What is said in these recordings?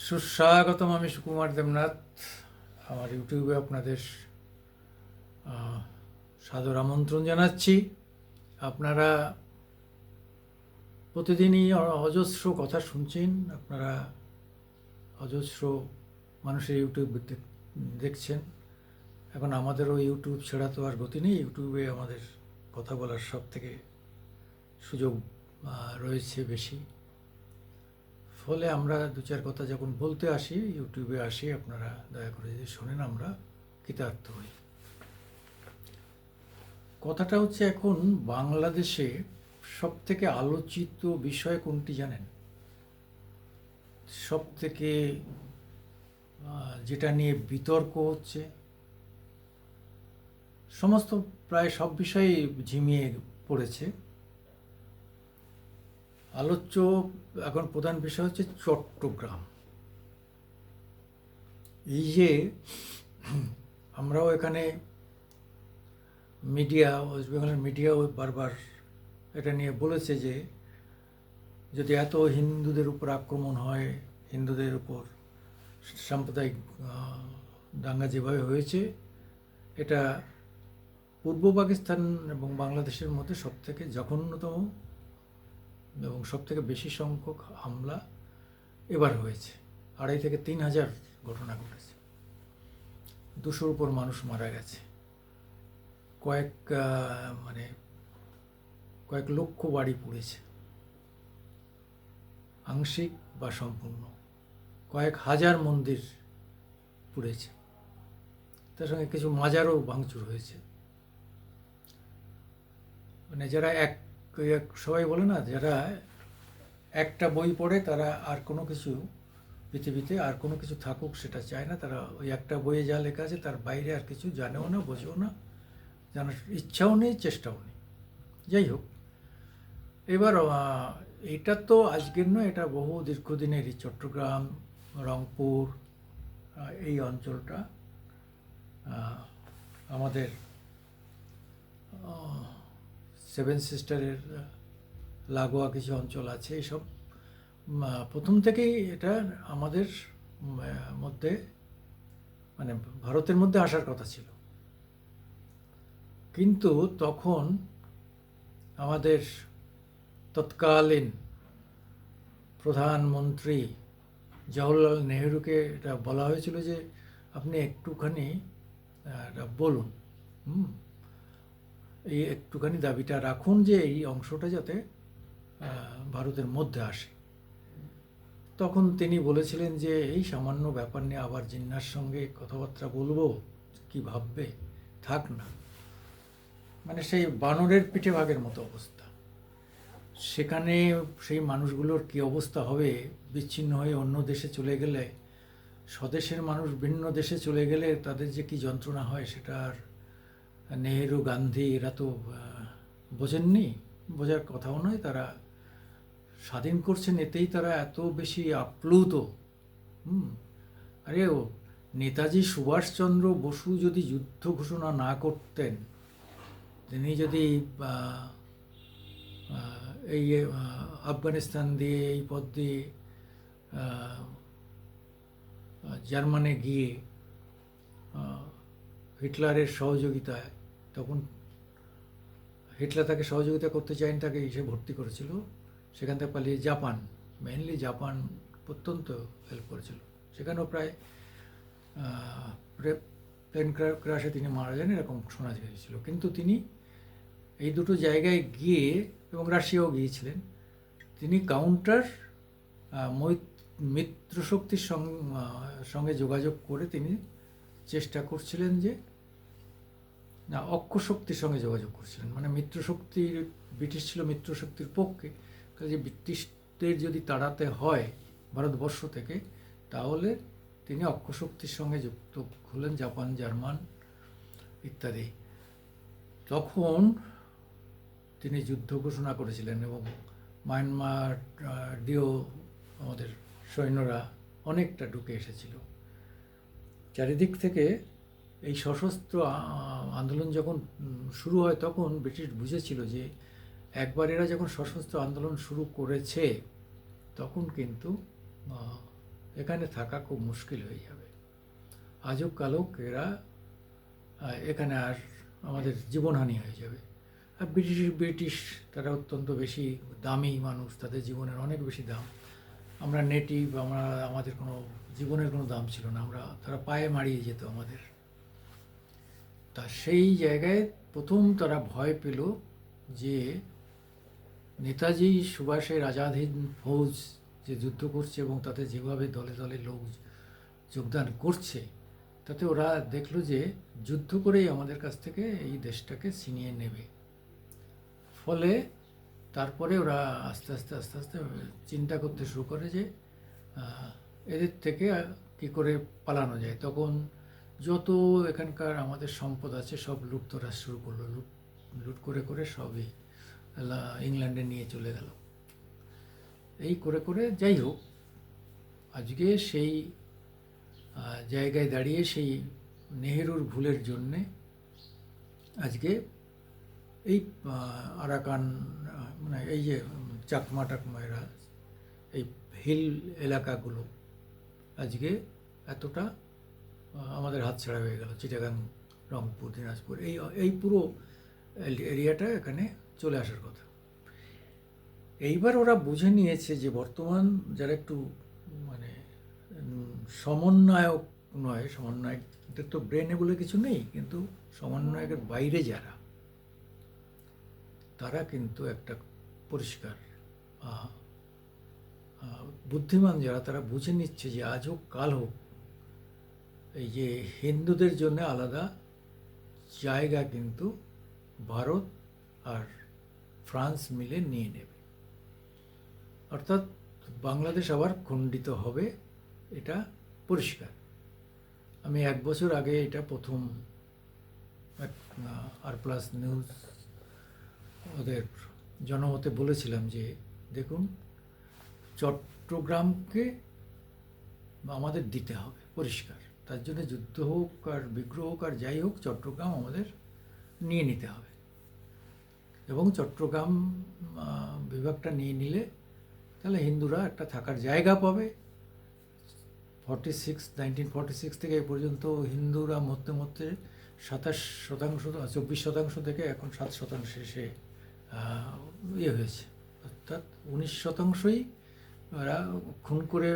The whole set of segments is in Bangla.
সুস্বাগতম, আমি সুকুমার দেবনাথ। আমার ইউটিউবে আপনাদের সাদর আমন্ত্রণ জানাচ্ছি। আপনারা প্রতিদিনই অজস্র কথা শুনছেন। আপনারা অজস্র মানুষের ইউটিউব দেখ- দেখছেন। এখন আমাদেরও ইউটিউব ছাড়া তো আর গতি নেই। ইউটিউবে আমাদের কথা বলার সব থেকে সুযোগ রয়েছে বেশি। ফলে আমরা দু চার কথা যখন বলতে আসি, ইউটিউবে আসি, আপনারা দয়া করে যদি শোনেন, আমরা কৃতার্থ হই। কথাটা হচ্ছে এখন বাংলাদেশে সব থেকে আলোচিত বিষয় কোনটি জানেন? সব থেকে যেটা নিয়ে বিতর্ক হচ্ছে। সমস্ত প্রায় সব বিষয়ে ঝিমিয়ে পড়েছে। আলোচ্য এখন প্রধান বিষয় হচ্ছে চট্টগ্রাম। এই যে আমরাও এখানে মিডিয়া, ওয়েস্ট বেঙ্গলের মিডিয়াও বারবার এটা নিয়ে বলেছে যে যদি এত হিন্দুদের উপর আক্রমণ হয়, হিন্দুদের উপর সাম্প্রদায়িক দাঙ্গা যেভাবে হয়েছে, এটা পূর্ব পাকিস্তান এবং বাংলাদেশের মধ্যে সবথেকে জঘন্যতম এবং সব থেকে বেশি সংখ্যক হামলা এবার হয়েছে। আড়াই থেকে তিন হাজার ঘটনা ঘটেছে। দুশোর উপর মানুষ মারা গেছে। কয়েক মানে কয়েক লক্ষ বাড়ি পুড়েছে। আংশিক বা সম্পূর্ণ। কয়েক হাজার মন্দির পুড়েছে। তার সঙ্গে কিছু মাজারও ভাঙচুর হয়েছে। মানে যারা এক সবাই বলে না, যারা একটা বই পড়ে তারা আর কোনো কিছু পৃথিবীতে আর কোনো কিছু থাকুক সেটা চায় না। তারা ওই একটা বইয়ে যা লেখা আছে তার বাইরে আর কিছু জানেও না, বোঝেও না, জানার ইচ্ছাও নেই, চেষ্টাও নেই। যাই হোক, এবার এটা তো আজকের নয়, এটা বহু দীর্ঘদিনেরই চট্টগ্রাম, রংপুর এই অঞ্চলটা আমাদের সেভেন সিস্টারের লাগোয়া কিছু অঞ্চল আছে, এসব। প্রথম থেকেই এটা আমাদের মধ্যে মানে ভারতের মধ্যে আসার কথা ছিল। কিন্তু তখন আমাদের তৎকালীন প্রধানমন্ত্রী জওহরলাল নেহেরুকে এটা বলা হয়েছিল যে, আপনি একটুখানি বলুন। হুম? এই একটুখানি দাবিটা রাখুন যে এই অংশটা যাতে ভারতের মধ্যে আসে। তখন তিনি বলেছিলেন যে এই সামান্য ব্যাপার নিয়ে আবার জিন্নার সঙ্গে কথাবার্তা বলব, কি ভাববে? থাক না। মানে সেই বানরের পিঠে ভাগের মতো অবস্থা। সেখানে সেই মানুষগুলোর কি অবস্থা হবে? বিচ্ছিন্ন হয়ে অন্য দেশে চলে গেলে, স্বদেশের মানুষ ভিন্ন দেশে চলে গেলে তাদের যে কি যন্ত্রণা হয় সেটা আর নেহেরু গান্ধী এরা তো বোঝেননি, বোঝার কথাও নয়, তারা স্বাধীন করছেন এতেই তারা এত বেশি আপ্লুত। হুম, আরে ও নেতাজি সুভাষচন্দ্র বসু যদি যুদ্ধ ঘোষণা না করতেন, তিনি যদি এই আফগানিস্তান দিয়ে এই পথ দিয়ে জার্মানে গিয়ে হিটলারের সহযোগিতায় তখন হিটলার তাকে সহযোগিতা করতে চাইনি তাকে এসে ভর্তি করেছিল। সেখান থেকে পালিয়ে জাপান মেনলি জাপান অত্যন্ত হেল্প করেছিল। সেখানেও প্রায় প্লেন ক্রাশে তিনি মারা যান, এরকম শোনা গিয়েছিল। কিন্তু তিনি এই দুটো জায়গায় গিয়ে এবং রাশিয়াও গিয়েছিলেন, তিনি কাউন্টার মিত্রশক্তির সঙ্গে যোগাযোগ করে তিনি চেষ্টা করছিলেন যে না, অক্ষ শক্তির সঙ্গে যোগাযোগ করছিলেন। মানে মিত্রশক্তির ব্রিটিশ ছিল মিত্রশক্তির পক্ষে। কাজে ব্রিটিশদের যদি তাড়াতে হয় ভারতবর্ষ থেকে, তাহলে তিনি অক্ষ শক্তির সঙ্গে যুক্ত হলেন, জাপান, জার্মান ইত্যাদি। তখন তিনি যুদ্ধ ঘোষণা করেছিলেন এবং মায়ানমার দিয়েও আমাদের সৈন্যরা অনেকটা ঢুকে এসেছিল। চারিদিক থেকে এই সশস্ত্র আন্দোলন যখন শুরু হয় তখন ব্রিটিশ বুঝেছিল যে একবার এরা যখন সশস্ত্র আন্দোলন শুরু করেছে, তখন কিন্তু এখানে থাকা খুব মুশকিল হয়ে যাবে। আজব কালক এরা এখানে আর আমাদের জীবনহানি হয়ে যাবে। আর ব্রিটিশ ব্রিটিশ তারা অত্যন্ত বেশি দামি মানুষ, তাদের জীবনের অনেক বেশি দাম। আমরা নেটিভ আমরা, আমাদের কোনো, জীবনের কোনো দাম ছিল না। আমরা, তারা পায়ে মারিয়ে যেত আমাদের। তা সেই জায়গায় প্রথম তারা ভয় পেল যে নেতাজি সুভাষের আজাদ হিন্দ ফৌজ যে যুদ্ধ করছে এবং তাতে যেভাবে দলে দলে লোক যোগদান করছে, তাতে ওরা দেখল যে যুদ্ধ করেই আমাদের কাছ থেকে এই দেশটাকে ছিনিয়ে নেবে। ফলে তারপরে ওরা আস্তে আস্তে আস্তে আস্তে চিন্তা করতে শুরু করে যে এদের থেকে কী করে পালানো যায়? তখন যত এখানকার আমাদের সম্পদ আছে, সব লুট তোরা শুরু করল। লুট লুট করে করে সবই ইংল্যান্ডে নিয়ে চলে গেল। এই করে করে যাই হোক, আজকে সেই জায়গায় দাঁড়িয়ে সেই নেহেরুর ভুলের জন্যে আজকে এই আরাকান মানে এই যে চাকমা টাকমা এরা, এই হিল এলাকাগুলো আজকে এতটা আমাদের হাতছাড়া হয়ে গেল, চিটাগাং, রংপুর, দিনাজপুর, এই এই পুরো এরিয়াটা এখানে চলে আসার কথা। এইবার ওরা বুঝে নিয়েছে যে বর্তমান যারা একটু মানে সমন্বয়ক নয়, সমন্বয়কদের তো ব্রেনে বলে কিছু নেই, কিন্তু সমন্বয়কের বাইরে যারা, তারা কিন্তু একটা পরিষ্কার বুদ্ধিমান যারা, তারা বুঝে নিচ্ছে যে আজ হোক, কাল হোক এই যে হিন্দুদের জন্য আলাদা জায়গা কিন্তু ভারত আর ফ্রান্স মিলে নিয়ে নেবে। অর্থাৎ বাংলাদেশ আবার খণ্ডিত হবে, এটা পরিষ্কার। আমি এক বছর আগে এটা প্রথম এক আর প্লাস নিউজ ওদের জনমতে বলেছিলাম যে, দেখুন, চট্টগ্রামকে আমাদের দিতে হবে, পরিষ্কার। তার জন্য যুদ্ধ হোক আর বিগ্রহ হোক আর যাই হোক, চট্টগ্রাম আমাদের নিয়ে নিতে হবে। এবং চট্টগ্রাম বিভাগটা নিয়ে নিলে তাহলে হিন্দুরা একটা থাকার জায়গা পাবে। Forty six nineteen forty six থেকে এ পর্যন্ত হিন্দুরা মধ্যে মধ্যে সাতাশ শতাংশ চব্বিশ শতাংশ থেকে এখন সাত শতাংশ এসে ইয়ে হয়েছে। অর্থাৎ উনিশ শতাংশই ওরা খুন করে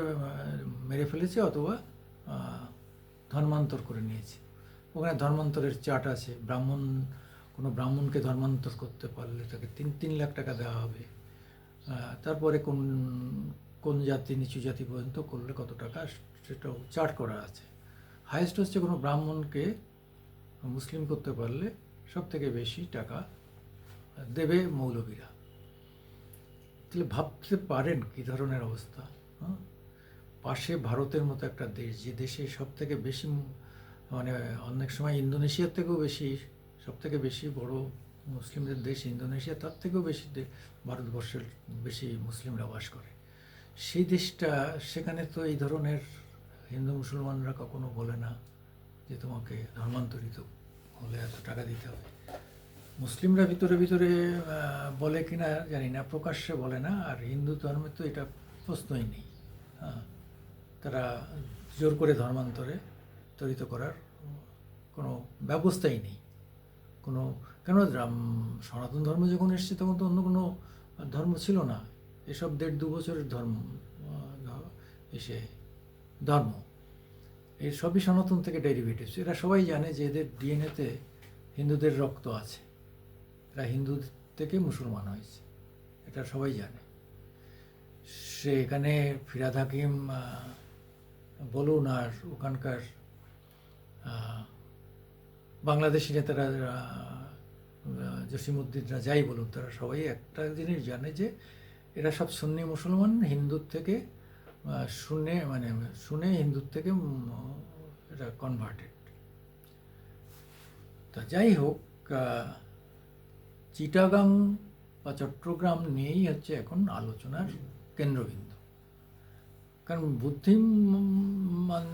মেরে ফেলেছে অথবা ধর্মান্তর করে নিয়েছে। ওখানে ধর্মান্তরের চার্ট আছে, ব্রাহ্মণ, কোনো ব্রাহ্মণকে ধর্মান্তর করতে পারলে তাকে তিন তিন লাখ টাকা দেওয়া হবে। তারপরে কোন কোন জাতি, নিচু জাতি পর্যন্ত করলে কত টাকা সেটাও চার্ট করা আছে। হায়েস্ট হচ্ছে কোনো ব্রাহ্মণকে মুসলিম করতে পারলে সব থেকে বেশি টাকা দেবে মৌলবীরা। তাহলে ভাবতে পারেন কী ধরনের অবস্থা হ্যাঁ? পাশে ভারতের মতো একটা দেশ, যে দেশে সব থেকে বেশি মানে অনেক সময় ইন্দোনেশিয়ার থেকেও বেশি সব থেকে বেশি বড় মুসলিমদের দেশ ইন্দোনেশিয়া, তার থেকেও বেশি ভারতবর্ষের বেশি মুসলিমরা বাস করে। সেই দেশটা, সেখানে তো এই ধরনের হিন্দু মুসলমানরা কখনো বলে না যে তোমাকে ধর্মান্তরিত হলে এত টাকা দিতে হবে। মুসলিমরা ভিতরে ভিতরে বলে কিনা জানি না, প্রকাশ্যে বলে না, আর হিন্দু ধর্মে তো এটা প্রশ্নই নেই। হ্যাঁ। তারা জোর করে ধর্মান্তরে তরিত করার কোনো ব্যবস্থাই নেই। কোনো, কেন সনাতন ধর্ম যখন এসছে তখন তো অন্য কোনো ধর্ম ছিল না। এসব দেড় দু বছরের ধর্ম এসে ধর্ম। এই সবই সনাতন থেকে ডেরিভেটিভস এরা সবাই জানে যে এদের ডিএনএতে হিন্দুদের রক্ত আছে। এরা হিন্দু থেকে মুসলমান হয়েছে। এটা সবাই জানে। সে এখানে ফিরাদ হাকিম বলুন আর ওখানকার বাংলাদেশি নেতারা জসিমুদ্দিনরা যাই বলুন, তারা সবাই একটা জিনিস জানে যে এরা সব সুন্নি মুসলমান, হিন্দুর থেকে শুনে মানে শুনে হিন্দুর থেকে এটা কনভার্টেড তা যাই হোক চিটাগাং বা চট্টগ্রাম নিয়েই হচ্ছে এখন আলোচনার কেন্দ্রবিন্দু। কারণ বুদ্ধিমান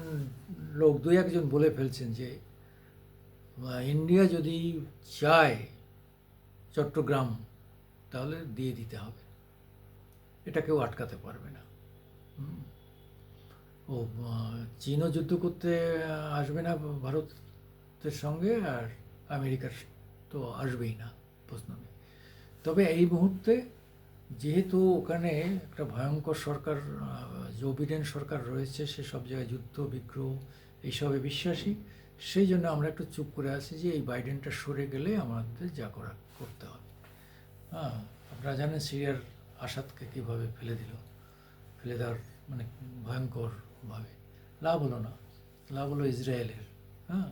লোক দুই একজন বলে ফেলছেন যে ইন্ডিয়া যদি চায় চট্টগ্রাম, তাহলে দিয়ে দিতে হবে। এটা কেউ আটকাতে পারবে না। ও চীনও যুদ্ধ করতে আসবে না ভারতের সঙ্গে আর আমেরিকার তো আসবেই না প্রশ্ন নেই। তবে এই মুহূর্তে যেহেতু ওখানে একটা ভয়ঙ্কর সরকার আহ, জো বিডেন সরকার রয়েছে সে সব জায়গায় যুদ্ধ বিগ্রহ এইসবে বিশ্বাসী। সেই জন্য আমরা একটু চুপ করে আছি যে এই বাইডেনটা সরে গেলে আমাদের যা করা করতে হবে। হ্যাঁ আপনারা জানেন সিরিয়ার আসাদকে কীভাবে ফেলে দিল। ফেলে দেওয়ার মানে ভয়ঙ্করভাবে লাভ হলো না। লাভ হলো ইসরায়েলের। হ্যাঁ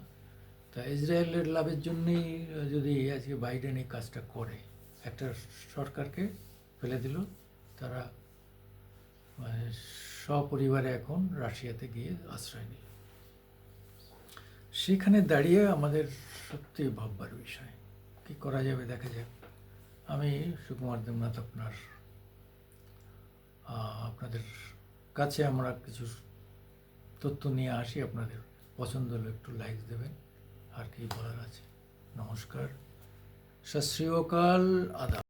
তা ইসরায়েলের লাভের জন্যই যদি আজকে বাইডেন এই কাজটা করে একটা সরকারকে ফেলে দিল। তারা মানে সপরিবারে এখন রাশিয়াতে গিয়ে আশ্রয় নিল। সেখানে দাঁড়িয়ে আমাদের সত্যি ভাববার বিষয়। কি করা যাবে দেখা যাক। আমি সুকুমার দেবনাথ আপনার আপনাদের কাছে আমরা কিছু তথ্য নিয়ে আসি। আপনাদের পছন্দ হলে একটু লাইক দেবেন। আর কি বলার আছে? নমস্কার। সত আদাব।